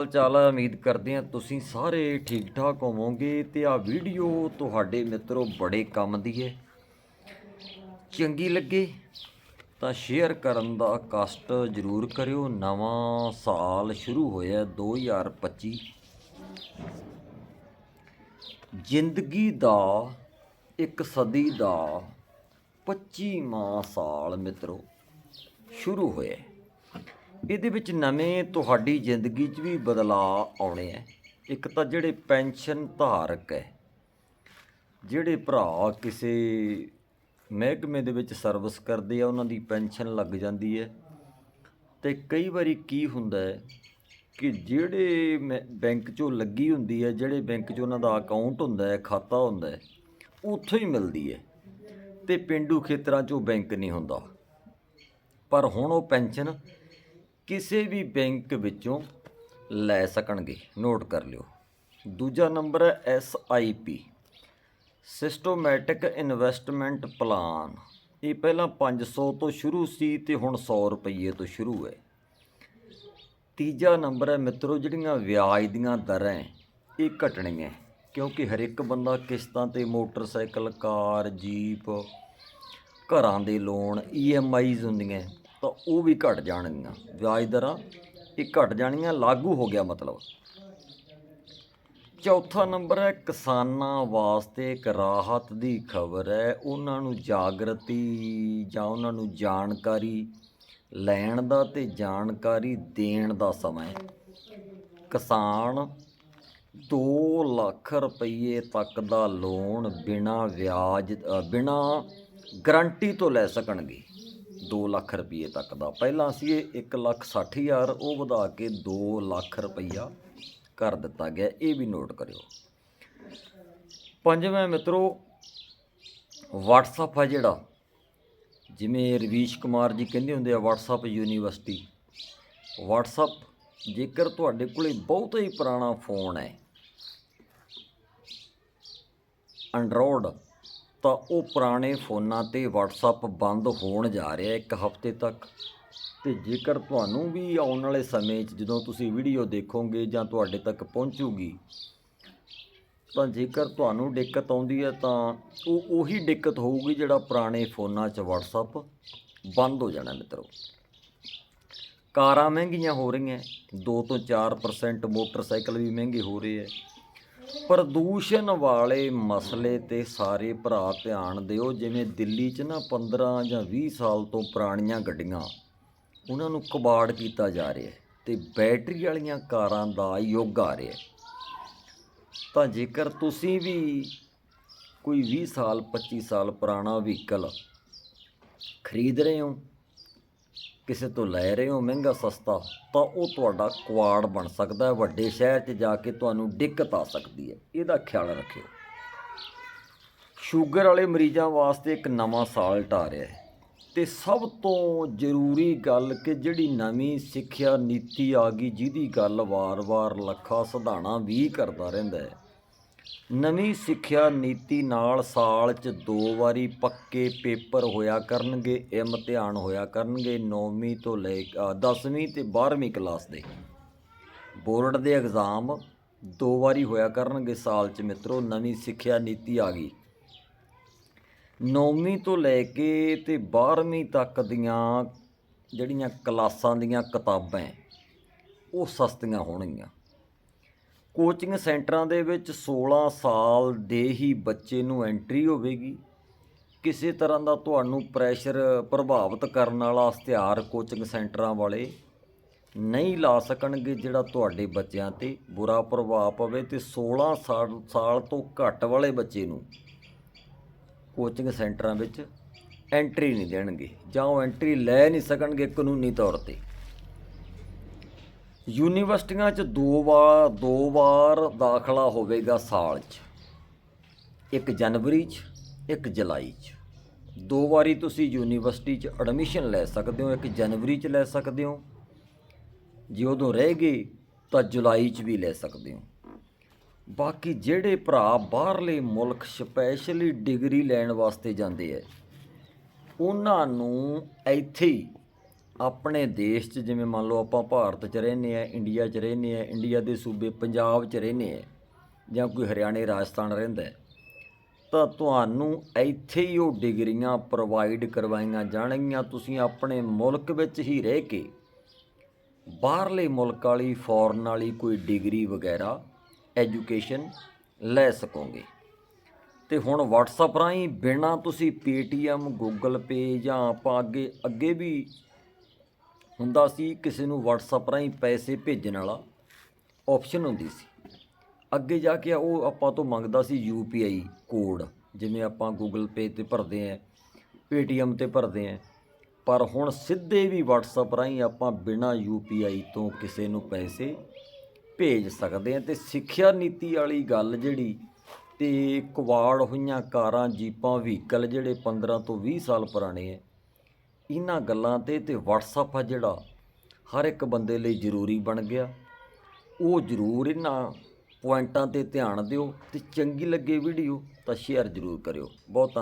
ਹਾਲ ਚਾਲ ਹੈ ਉਮੀਦ ਕਰਦੇ ਹਾਂ ਤੁਸੀਂ ਸਾਰੇ ਠੀਕ ਠਾਕ ਹੋਵੋਗੇ ਤੇ ਆ ਵੀਡੀਓ ਤੁਹਾਡੇ ਮਿੱਤਰੋ ਬੜੇ ਕੰਮ ਦੀ ਹੈ ਚੰਗੀ ਲੱਗੇ ਤਾਂ ਸ਼ੇਅਰ ਕਰਨ ਦਾ ਕਸ਼ਟ ਜ਼ਰੂਰ ਕਰਿਓ। ਨਵਾਂ ਸਾਲ ਸ਼ੁਰੂ ਹੋਇਆ 2025 ਜ਼ਿੰਦਗੀ ਦਾ ਇੱਕ ਸਦੀ ਦਾ 25ਵਾਂ ਸਾਲ ਮਿੱਤਰੋ ਸ਼ੁਰੂ ਹੋਇਆ ਇਹਦੇ ਵਿੱਚ ਨਵੇਂ ਤੁਹਾਡੀ ਜ਼ਿੰਦਗੀ 'ਚ ਵੀ ਬਦਲਾਅ ਆਉਣੇ ਆ। ਇੱਕ ਤਾਂ ਜਿਹੜੇ ਪੈਨਸ਼ਨ ਧਾਰਕ ਹੈ, ਜਿਹੜੇ ਭਰਾ ਕਿਸੇ ਮਹਿਕਮੇ ਦੇ ਵਿੱਚ ਸਰਵਿਸ ਕਰਦੇ ਆ, ਉਹਨਾਂ ਦੀ ਪੈਨਸ਼ਨ ਲੱਗ ਜਾਂਦੀ ਹੈ। ਤੇ ਕਈ ਵਾਰੀ ਕੀ ਹੁੰਦਾ ਹੈ ਕਿ ਜਿਹੜੇ ਮੈਂ- ਬੈਂਕ 'ਚੋਂ ਲੱਗੀ ਹੁੰਦੀ ਹੈ, ਜਿਹੜੇ ਬੈਂਕ 'ਚ ਉਹਨਾਂ ਦਾ ਅਕਾਊਂਟ ਹੁੰਦਾ ਹੈ, ਖਾਤਾ ਹੁੰਦਾ ਹੈ, ਉੱਥੋਂ ਹੀ ਮਿਲਦੀ ਹੈ। ਤੇ ਪਿੰਡੂ ਖੇਤਰਾਂ 'ਚੋਂ ਬੈਂਕ ਨਹੀਂ ਹੁੰਦਾ। ਪਰ ਹੁਣ ਉਹ ਪੈਨਸ਼ਨ ਕਿਸੇ ਵੀ ਬੈਂਕ ਵਿੱਚੋਂ ਲੈ ਸਕਣਗੇ ਨੋਟ ਕਰ ਲਿਓ। ਦੂਜਾ ਨੰਬਰ ਹੈ S I P systematic investment plan ਇਹ ਪਹਿਲਾਂ 500 ਤੋਂ ਸ਼ੁਰੂ ਸੀ ਤੇ ਹੁਣ 100 ਰੁਪਏ ਤੋਂ ਸ਼ੁਰੂ ਹੈ। ਤੀਜਾ ਨੰਬਰ ਹੈ, ਮਿੱਤਰੋ, ਜਿਹੜੀਆਂ ਵਿਆਜ ਦੀਆਂ ਦਰਾਂ ਇਹ ਘਟਣੀਆਂ ਕਿਉਂਕਿ ਹਰ ਇੱਕ ਬੰਦਾ ਕਿਸ਼ਤਾਂ ਤੇ ਮੋਟਰਸਾਈਕਲ, ਕਾਰ, ਜੀਪ, ਘਰਾਂ ਦੇ ਲੋਨ ਈਐਮਆਈਜ਼ ਹੁੰਦੀਆਂ ਤਾਂ ਉਹ ਵੀ ਘਟ ਜਾਣਗੀਆਂ। ਵਿਆਜ ਦਰਾਂ ਇਹ ਘਟ ਜਾਣੀਆਂ ਲਾਗੂ ਹੋ ਗਿਆ ਮਤਲਬ। ਚੌਥਾ ਨੰਬਰ ਹੈ ਕਿਸਾਨਾਂ ਵਾਸਤੇ ਇੱਕ ਰਾਹਤ ਦੀ ਖਬਰ ਹੈ। ਉਹਨਾਂ ਨੂੰ ਜਾਗਰਤੀ ਜਾਂ ਉਹਨਾਂ ਨੂੰ ਜਾਣਕਾਰੀ ਲੈਣ ਦਾ ਤੇ ਜਾਣਕਾਰੀ ਦੇਣ ਦਾ ਸਮਾਂ ਹੈ। ਕਿਸਾਨ 2 ਲੱਖ ਰੁਪਏ ਤੱਕ ਦਾ ਲੋਨ ਬਿਨਾ ਵਿਆਜ ਅ, ਬਿਨਾ ਗਰੰਟੀ ਤੋਂ ਲੈ ਸਕਣਗੇ। 2 ਲੱਖ ਰੁਪਏ ਤੱਕ ਦਾ। ਪਹਿਲਾਂ ਸੀ ਇਹ 1 ਲੱਖ 60 ਹਜ਼ਾਰ, ਉਹ ਵਧਾ ਕੇ 2 ਲੱਖ ਰੁਪਈਆ ਕਰ ਦਿੱਤਾ ਗਿਆ। ਇਹ ਵੀ ਨੋਟ ਕਰਿਓ। ਪੰਜਵਾਂ ਮਿੱਤਰੋ, WhatsApp ਆ ਜਿਹੜਾ, ਜਿਵੇਂ ਰਵੀਸ਼ ਕੁਮਾਰ ਜੀ ਕਹਿੰਦੇ ਹੁੰਦੇ ਆ, WhatsApp ਯੂਨੀਵਰਸਿਟੀ WhatsApp, ਜੇਕਰ ਤੁਹਾਡੇ ਕੋਲੇ ਬਹੁਤ ਹੀ ਪੁਰਾਣਾ ਫੋਨ ਹੈ ਐਂਡਰੋਇਡ ਤਾਂ ਉਹ ਪੁਰਾਣੇ ਫੋਨਾਂ ਤੇ WhatsApp ਬੰਦ ਹੋਣ ਜਾ ਰਿਹਾ ਇੱਕ ਹਫ਼ਤੇ ਤੱਕ। ਤੇ ਜੇਕਰ ਤੁਹਾਨੂੰ ਵੀ ਆਉਣ ਵਾਲੇ ਸਮੇਂ 'ਚ ਜਦੋਂ ਤੁਸੀਂ ਵੀਡੀਓ ਦੇਖੋਗੇ ਜਾਂ ਤੁਹਾਡੇ ਤੱਕ ਪਹੁੰਚੂਗੀ, ਤਾਂ ਜੇਕਰ ਤੁਹਾਨੂੰ ਦਿੱਕਤ ਆਉਂਦੀ ਹੈ ਤਾਂ ਉਹ ਉਹੀ ਦਿੱਕਤ ਹੋਊਗੀ ਜਿਹੜਾ ਪੁਰਾਣੇ ਫੋਨਾਂ 'ਚ WhatsApp ਬੰਦ ਹੋ ਜਾਣਾ ਮਿੱਤਰੋ। ਕਾਰਾਂ ਮਹਿੰਗੀਆਂ ਹੋ ਰਹੀਆਂ 2 ਤੋਂ 4% ਮੋਟਰਸਾਈਕਲ ਵੀ ਮਹਿੰਗੇ ਹੋ ਰਹੇ ਹੈ। ਪ੍ਰਦੂਸ਼ਣ ਵਾਲੇ ਮਸਲੇ ਤੇ ਸਾਰੇ ਭਰਾ ਧਿਆਨ ਦਿਓ। ਜਿਵੇਂ ਦਿੱਲੀ 'ਚ ਨਾ 15 ਜਾਂ 20 ਸਾਲ ਤੋਂ ਪੁਰਾਣੀਆਂ ਗੱਡੀਆਂ, ਉਹਨਾਂ ਨੂੰ ਕਬਾੜ ਕੀਤਾ ਜਾ ਰਿਹਾ ਹੈ ਤੇ ਬੈਟਰੀ ਵਾਲੀਆਂ ਕਾਰਾਂ ਦਾ ਯੁੱਗ ਆ ਰਿਹਾ ਤਾਂ ਜੇਕਰ ਤੁਸੀਂ ਵੀ ਕੋਈ 20 ਸਾਲ 25 ਸਾਲ ਪੁਰਾਣਾ ਵਹੀਕਲ ਖਰੀਦ ਰਹੇ ਹੋ ਕਿਸੇ ਤੋਂ ਲੈ ਰਹੇ ਹੋ ਮਹਿੰਗਾ ਸਸਤਾ, ਤਾਂ ਉਹ ਤੁਹਾਡਾ ਕੁਆੜ ਬਣ ਸਕਦਾ ਹੈ, ਵੱਡੇ ਸ਼ਹਿਰ 'ਚ ਜਾ ਕੇ ਤੁਹਾਨੂੰ ਦਿੱਕਤ ਆ ਸਕਦੀ ਹੈ। ਇਹਦਾ ਖਿਆਲ ਰੱਖਿਓ। ਸ਼ੂਗਰ ਵਾਲੇ ਮਰੀਜ਼ਾਂ ਵਾਸਤੇ ਇੱਕ ਨਵਾਂ ਸਾਲਟ ਆ ਰਿਹਾ ਹੈ। ਤੇ ਸਭ ਤੋਂ ਜ਼ਰੂਰੀ ਗੱਲ ਕਿ ਜਿਹੜੀ ਨਵੀਂ ਸਿੱਖਿਆ ਨੀਤੀ ਆ ਗਈ, ਜਿਹਦੀ ਗੱਲ ਵਾਰ-ਵਾਰ ਲੱਖਾ ਸਧਾਣਾ ਵੀ ਕਰਦਾ ਰਹਿੰਦਾ ਹੈ ਨਵੀਂ ਸਿੱਖਿਆ ਨੀਤੀ ਨਾਲ ਸਾਲ 'ਚ ਦੋ ਵਾਰੀ ਪੱਕੇ ਪੇਪਰ ਹੋਇਆ ਕਰਨਗੇ ਇਮਤਿਹਾਨ ਹੋਇਆ ਕਰਨਗੇ 9ਵੀਂ ਤੋਂ ਲੈ 10ਵੀਂ ਤੇ 12ਵੀਂ ਕਲਾਸ ਦੇ। ਬੋਰਡ ਦੇ ਐਗਜ਼ਾਮ ਦੋ ਵਾਰੀ ਹੋਇਆ ਕਰਨਗੇ ਸਾਲ 'ਚ ਮਿੱਤਰੋ, ਨਵੀਂ ਸਿੱਖਿਆ ਨੀਤੀ ਆ ਗਈ। ਨੌਵੀਂ ਤੋਂ ਲੈ ਕੇ ਤੇ 12ਵੀਂ ਤੱਕ ਦੀਆਂ ਜਿਹੜੀਆਂ ਕਲਾਸਾਂ ਦੀਆਂ ਕਿਤਾਬਾਂ ਉਹ ਸਸਤੀਆਂ ਹੋਣਗੀਆਂ। ਕੋਚਿੰਗ ਸੈਂਟਰਾਂ ਦੇ ਵਿੱਚ 16 ਸਾਲ ਦੇ ਹੀ ਬੱਚੇ ਨੂੰ ਐਂਟਰੀ ਹੋਵੇਗੀ। ਕਿਸੇ ਤਰ੍ਹਾਂ ਦਾ ਤੁਹਾਨੂੰ ਪ੍ਰੈਸ਼ਰ ਪ੍ਰਭਾਵਿਤ ਕਰਨ ਵਾਲਾ ਇਸ਼ਤਿਹਾਰ ਕੋਚਿੰਗ ਸੈਂਟਰਾਂ ਵਾਲੇ ਨਹੀਂ ਲਾ ਸਕਣਗੇ, ਜਿਹੜਾ ਤੁਹਾਡੇ ਬੱਚਿਆਂ ਤੇ ਬੁਰਾ ਪ੍ਰਭਾਵ ਪਵੇ ਤੇ 16 ਸਾਲ ਸਾਲ ਤੋਂ ਘੱਟ ਵਾਲੇ ਬੱਚੇ ਨੂੰ ਕੋਚਿੰਗ ਸੈਂਟਰਾਂ ਵਿੱਚ ਐਂਟਰੀ ਨਹੀਂ ਦੇਣਗੇ ਜਾਂ ਉਹ ਐਂਟਰੀ ਲੈ ਨਹੀਂ ਸਕਣਗੇ ਕਾਨੂੰਨੀ ਤੌਰ ਤੇ। ਯੂਨੀਵਰਸਿਟੀਆਂ 'ਚ ਦੋ ਵਾਰ ਦੋ ਵਾਰ ਦਾਖਲਾ ਹੋਵੇਗਾ ਸਾਲ 'ਚ। ਇੱਕ ਜਨਵਰੀ 'ਚ, ਇੱਕ ਜੁਲਾਈ 'ਚ। ਦੋ ਵਾਰੀ ਤੁਸੀਂ ਯੂਨੀਵਰਸਿਟੀ 'ਚ ਐਡਮਿਸ਼ਨ ਲੈ ਸਕਦੇ ਹੋ, ਇੱਕ ਜਨਵਰੀ 'ਚ ਲੈ ਸਕਦੇ ਹੋ। ਜੇ ਉਦੋਂ ਰਹਿ ਗਏ, ਤਾਂ ਜੁਲਾਈ 'ਚ ਵੀ ਲੈ ਸਕਦੇ ਹੋ। ਬਾਕੀ ਜਿਹੜੇ ਭਰਾ ਬਾਹਰਲੇ ਮੁਲਕ ਸਪੈਸ਼ਲੀ ਡਿਗਰੀ ਲੈਣ ਵਾਸਤੇ ਜਾਂਦੇ ਐ, ਉਹਨਾਂ ਨੂੰ ਇੱਥੇ ਹੀ ਆਪਣੇ ਦੇਸ਼ 'ਚ ਜਿਵੇਂ ਮੰਨ ਲਓ ਆਪਾਂ ਭਾਰਤ 'ਚ ਰਹਿੰਦੇ ਆ ਇੰਡੀਆ 'ਚ ਰਹਿੰਦੇ ਆ ਇੰਡੀਆ ਦੇ ਸੂਬੇ ਪੰਜਾਬ 'ਚ ਰਹਿੰਦੇ ਆ ਜਾਂ ਕੋਈ ਹਰਿਆਣੇ, ਰਾਜਸਥਾਨ ਰਹਿੰਦਾ ਤਾਂ ਤੁਹਾਨੂੰ ਇੱਥੇ ਹੀ ਉਹ ਡਿਗਰੀਆਂ ਪ੍ਰੋਵਾਈਡ ਕਰਵਾਈਆਂ ਜਾਣਗੀਆਂ, ਤੁਸੀਂ ਆਪਣੇ ਮੁਲਕ ਵਿੱਚ ਹੀ ਰਹਿ ਕੇ ਬਾਹਰਲੇ ਮੁਲਕ ਵਾਲੀ ਫੋਰਨ ਵਾਲੀ ਕੋਈ ਡਿਗਰੀ ਵਗੈਰਾ ਐਜੂਕੇਸ਼ਨ ਲੈ ਸਕੋਗੇ। ਤੇ ਹੁਣ WhatsApp ਰਾਹੀਂ ਬਿਨਾ ਤੁਸੀਂ Paytm, Google Pay ਜਾਂ ਆਪਾਂ ਅੱਗੇ ਅੱਗੇ ਵੀ ਹੁੰਦਾ ਸੀ ਕਿਸੇ ਨੂੰ WhatsApp ਰਾਹੀਂ ਪੈਸੇ ਭੇਜਣ ਵਾਲਾ ਆਪਸ਼ਨ ਹੁੰਦੀ ਸੀ। ਅੱਗੇ ਜਾ ਕੇ ਉਹ ਆਪਾਂ ਤੋਂ ਮੰਗਦਾ ਸੀ UPI ਕੋਡ ਜਿਵੇਂ ਆਪਾਂ Google Pay ਤੇ ਭਰਦੇ ਆਂ Paytm ਤੇ ਭਰਦੇ ਆਂ ਪਰ ਹੁਣ ਸਿੱਧੇ ਵੀ WhatsApp ਰਾਹੀਂ ਆਪਾਂ ਬਿਨਾ UPI ਤੋਂ ਕਿਸੇ ਨੂੰ ਪੈਸੇ ਭੇਜ ਸਕਦੇ ਆਂ ਤੇ ਸਿੱਖਿਆ ਨੀਤੀ ਵਾਲੀ ਗੱਲ ਜਿਹੜੀ ਤੇ ਕੁਵਾੜ ਹੋਈਆਂ ਕਾਰਾਂ, ਜੀਪਾਂ, ਵਹੀਕਲ ਜਿਹੜੇ 15 ਤੋਂ 20 ਸਾਲ ਪੁਰਾਣੇ ਐ ਇਹਨਾਂ ਗੱਲਾਂ ਤੇ ਤੇ WhatsApp ਆ ਜਿਹੜਾ ਹਰ ਇੱਕ ਬੰਦੇ ਲਈ ਜ਼ਰੂਰੀ ਬਣ ਗਿਆ। ਉਹ ਜ਼ਰੂਰ ਇਹਨਾਂ ਪੁਆਇੰਟਾਂ ਤੇ ਧਿਆਨ ਦਿਓ ਤੇ ਚੰਗੀ ਲੱਗੇ ਵੀਡੀਓ ਤਾਂ ਸ਼ੇਅਰ ਜ਼ਰੂਰ ਕਰਿਓ। ਬਹੁਤ ਧੰਨ-